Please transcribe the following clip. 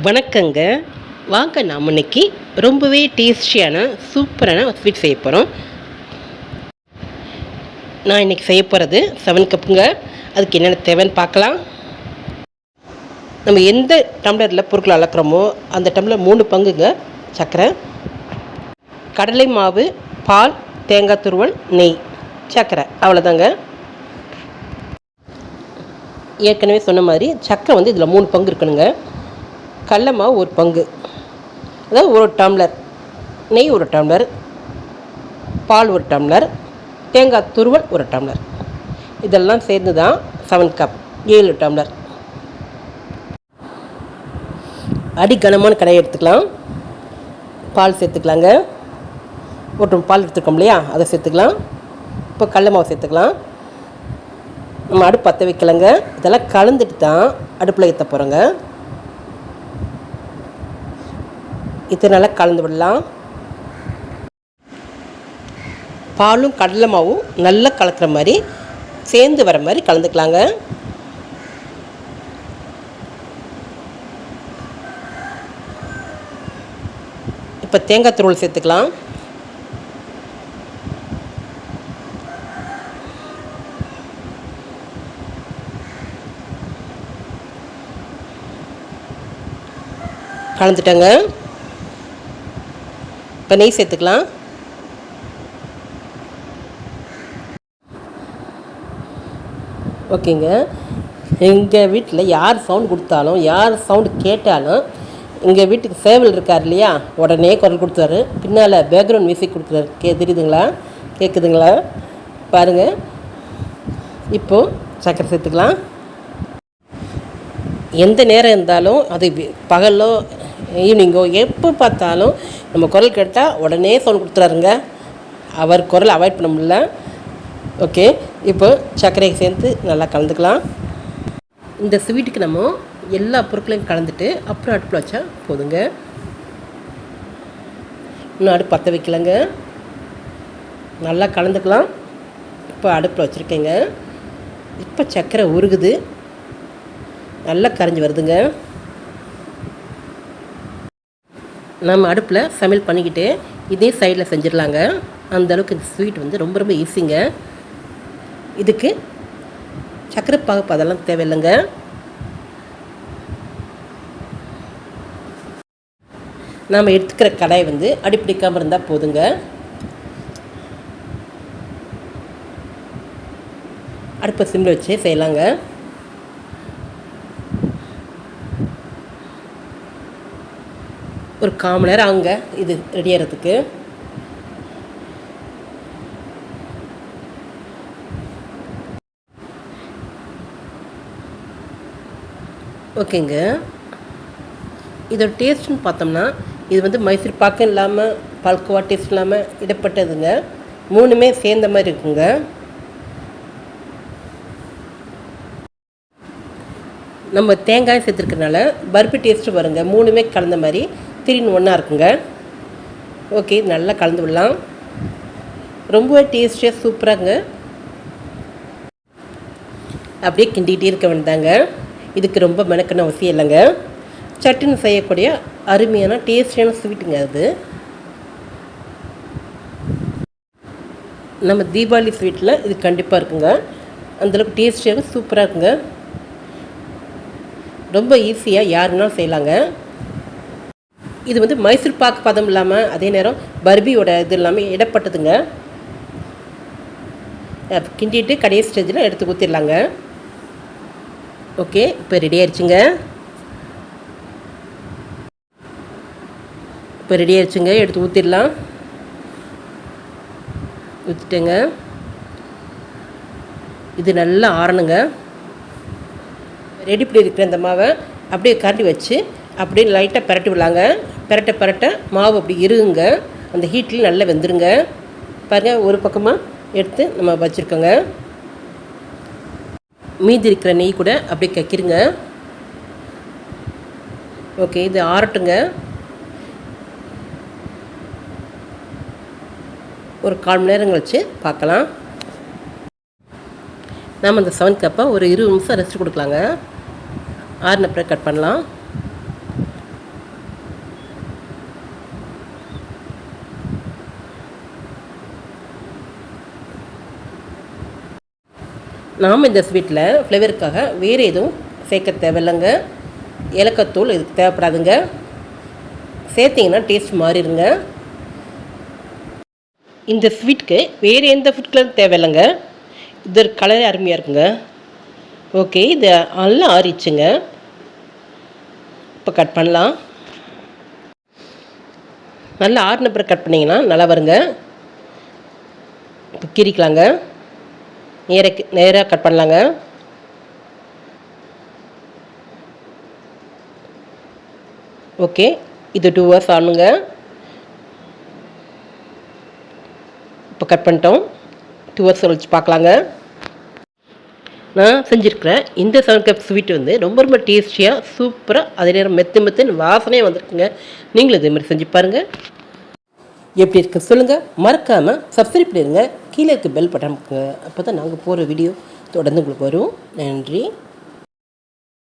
வணக்கங்க. வாங்க நாம் இன்னைக்கு ரொம்பவே டேஸ்டியான சூப்பரான ஒரு ஸ்வீட் செய்ய போகிறோம் நான் இன்றைக்கி செய்ய போகிறது செவன் கப்புங்க அதுக்கு என்னென்ன தேவைன்னு பார்க்கலாம். நம்ம எந்த டம்ளரில் பொருட்களை அளக்குறோமோ அந்த டம்ளர் மூணு பங்குங்க. சர்க்கரை கடலை மாவு பால் தேங்காய் துருவல் நெய். சர்க்கரை அவ்வளோதாங்க ஏற்கனவே சொன்ன மாதிரி சக்கரை வந்து இதில் மூணு பங்கு இருக்கணுங்க. கடல மாவு ஒரு பங்கு. அதாவது ஒரு டம்ளர். நெய் ஒரு டம்ளர். பால் ஒரு டம்ளர். தேங்காய் துருவல் ஒரு டம்ளர். இதெல்லாம் சேர்ந்து தான் செவன் கப் ஏழு டம்ளர். அடி கனமான கடையை எடுத்துக்கலாம். பால் சேர்த்துக்கலாங்க. ஒரு பால் எடுத்துருக்கோம் இல்லையா? அதை சேர்த்துக்கலாம். இப்போ கடல மாவு சேர்த்துக்கலாம். நம்ம அடுப்பு பற்ற வைக்கலைங்க. இதெல்லாம் கலந்துட்டு தான் அடுப்பில் ஏற்ற போகிறோங்க இதை நல்லா கலந்து விடலாம். பாலும் கடலை மாவும் நல்லா கலக்கிற மாதிரி சேர்ந்து வர மாதிரி கலந்துக்கலாங்க. இப்போ தேங்காய் துருள் சேர்த்துக்கலாம். கலந்துட்டேங்க. இப்போ நெய் சேர்த்துக்கலாம். ஓகேங்க. எங்கள் வீட்டில் யார் சவுண்ட் கொடுத்தாலும் யார் சவுண்டு கேட்டாலும் எங்கள் வீட்டுக்கு சேவல் இருக்கார் இல்லையா உடனே குரல் கொடுத்தாரு பின்னால் பேக்ரவுண்ட் மியூசிக் கொடுக்குறாரு. கே தெரியுதுங்களா? கேட்குதுங்களா பாருங்கள் இப்போது சக்கரை சேர்த்துக்கலாம். எந்த நேரம் இருந்தாலும் அது பகலோ ஈவினிங்கோ எப்போ பார்த்தாலும் நம்ம குரல் கேட்டால் உடனே சவுண்ட் கொடுத்துறாருங்க. அவர் குரல் அவாய்ட் பண்ண முடியல. ஓகே இப்போ சர்க்கரையை சேர்த்து நல்லா கலந்துக்கலாம். இந்த ஸ்வீட்டுக்கு நம்ம எல்லா பொருட்களையும் கலந்துட்டு அப்புறம் அடுப்பில் வச்சா போதுங்க. இன்னும் அடுப்பு பற்ற வைக்கலங்க. நல்லா கலந்துக்கலாம். இப்போ அடுப்பில் வச்சுருக்கேங்க. இப்போ சர்க்கரை உருகுது. நல்லா கரைஞ்சி வருதுங்க. நம்ம அடுப்பில் சமையல் பண்ணிக்கிட்டு இதே சைடில் செஞ்சிடலாங்க. அந்தளவுக்கு இந்த ஸ்வீட் வந்து ரொம்ப ரொம்ப ஈஸிங்க இதுக்கு சக்கரை பாகு அதெல்லாம் தேவையில்லைங்க. நாம் எடுத்துக்கிற கடாய் வந்து அடிப்பிடிக்காமல் இருந்தால் போதுங்க. அடுப்பை சிம்மில் வச்சு செய்யலாங்க. ஒரு கால் மணி நேரம் இது ரெடி ஆகிறதுக்கு ஓகேங்க. இதோட டேஸ்ட்னு பார்த்தோம்னா இது வந்து மைசூர் பாக்கம் இல்லாமல் பால்கோவா டேஸ்ட் இல்லாமல் இடப்பட்டதுங்க. மூணுமே சேர்ந்த மாதிரி இருக்குங்க. நம்ம தேங்காய் சேர்த்துருக்கனால பருப்பு டேஸ்ட்டு வருங்க. மூணுமே கலந்த மாதிரி திரின்னு ஒன்றா இருக்குங்க. ஓகே இது நல்லா கலந்து விடலாம். ரொம்பவே டேஸ்டியாக சூப்பராங்க. அப்படியே கிண்டிகிட்டே இருக்க வேண்டாங்க இதுக்கு ரொம்ப மெனக்கணும் அவசியம் இல்லைங்க. சட்டுன்னு செய்யக்கூடிய அருமையான டேஸ்டியான ஸ்வீட்டுங்க அது. நம்ம தீபாவளி ஸ்வீட்டில் இது கண்டிப்பாக இருக்குங்க. அந்தளவுக்கு டேஸ்டியாக சூப்பராக இருக்குங்க. ரொம்ப ஈஸியாக யாருனாலும் செய்யலாங்க. இது வந்து மைசூர் பாக் பதம் இல்லாமல் அதே நேரம் பர்பியோட இது இல்லாமல் இடப்பட்டதுங்க. கிண்டிட்டு கடைசி ஸ்டேஜில் எடுத்து ஊற்றிடலாங்க ஓகே இப்போ ரெடி ஆயிடுச்சுங்க. இப்போ ரெடி ஆயிடுச்சுங்க எடுத்து ஊற்றிடலாம் ஊற்றிட்டேங்க இது நல்லா ஆறணுங்க. ரெடி பண்ணி இருக்கிற இந்த மாவை அப்படியே கரண்டி வச்சு அப்படியே லைட்டாக பிரட்டி விடலாங்க பரட்ட பரட்ட மாவு அப்படி இருங்க. அந்த ஹீட்டில் நல்லா வெந்துருங்க. பாருங்கள் ஒரு பக்கமாக எடுத்து நம்ம வச்சுருக்கோங்க. மீதி இருக்கிற நெய் கூட அப்படியே கக்கிருங்க. ஓகே இது ஆறட்டுங்க. ஒரு கால் மணி நேரம் கழிச்சு பார்க்கலாம். நாம் அந்த செவன் கப்பை ஒரு இருபது நிமிஷம் ரெஸ்ட் கொடுக்கலாங்க. ஆறுன பிறகு கட் பண்ணலாம். நாம் இந்த ஸ்வீட்டில் ஃப்ளேவருக்காக வேறு எதுவும் சேர்க்க தேவையில்லைங்க. ஏலக்காய்த்தூள் இதுக்கு தேவைப்படாதுங்க. சேர்த்திங்கன்னா டேஸ்ட் மாறிடுங்க. இந்த ஸ்வீட்டுக்கு வேறு எந்த ஃபுட் கலர் தேவையில்லைங்க. இது கலரே அருமையாக இருக்குங்க. ஓகே இது நல்லா ஆறிச்சுங்க இப்போ கட் பண்ணலாம். நல்லா ஆறுன பிறகு கட் பண்ணிங்கன்னா நல்லா வருங்க. இப்போ கீரிக்கலாங்க நேராக நேராக கட் பண்ணலாங்க. ஓகே இது டூ ஹவர்ஸ் ஆனுங்க. இப்போ கட் பண்ணிட்டோம். டூ ஹவர்ஸ் கழிச்சு பார்க்கலாங்க நான் செஞ்சுருக்கிறேன் இந்த செவன் கப் ஸ்வீட் வந்து ரொம்ப ரொம்ப டேஸ்டியாக சூப்பராக அதே நேரம் மெத்து மெத்துன்னு வாசனையாக வந்துருக்குங்க. நீங்களும் இதேமாதிரி செஞ்சு பாருங்கள் எப்படி இருக்கு சொல்லுங்கள் மறக்காமல் சப்ஸ்கிரைப் பண்ணிடுங்க. கீழே இருக்க பெல் பட்டன் அப்போ தான் நாங்கள் போகிற வீடியோ தொடர்ந்து உங்களுக்கு வரும். நன்றி.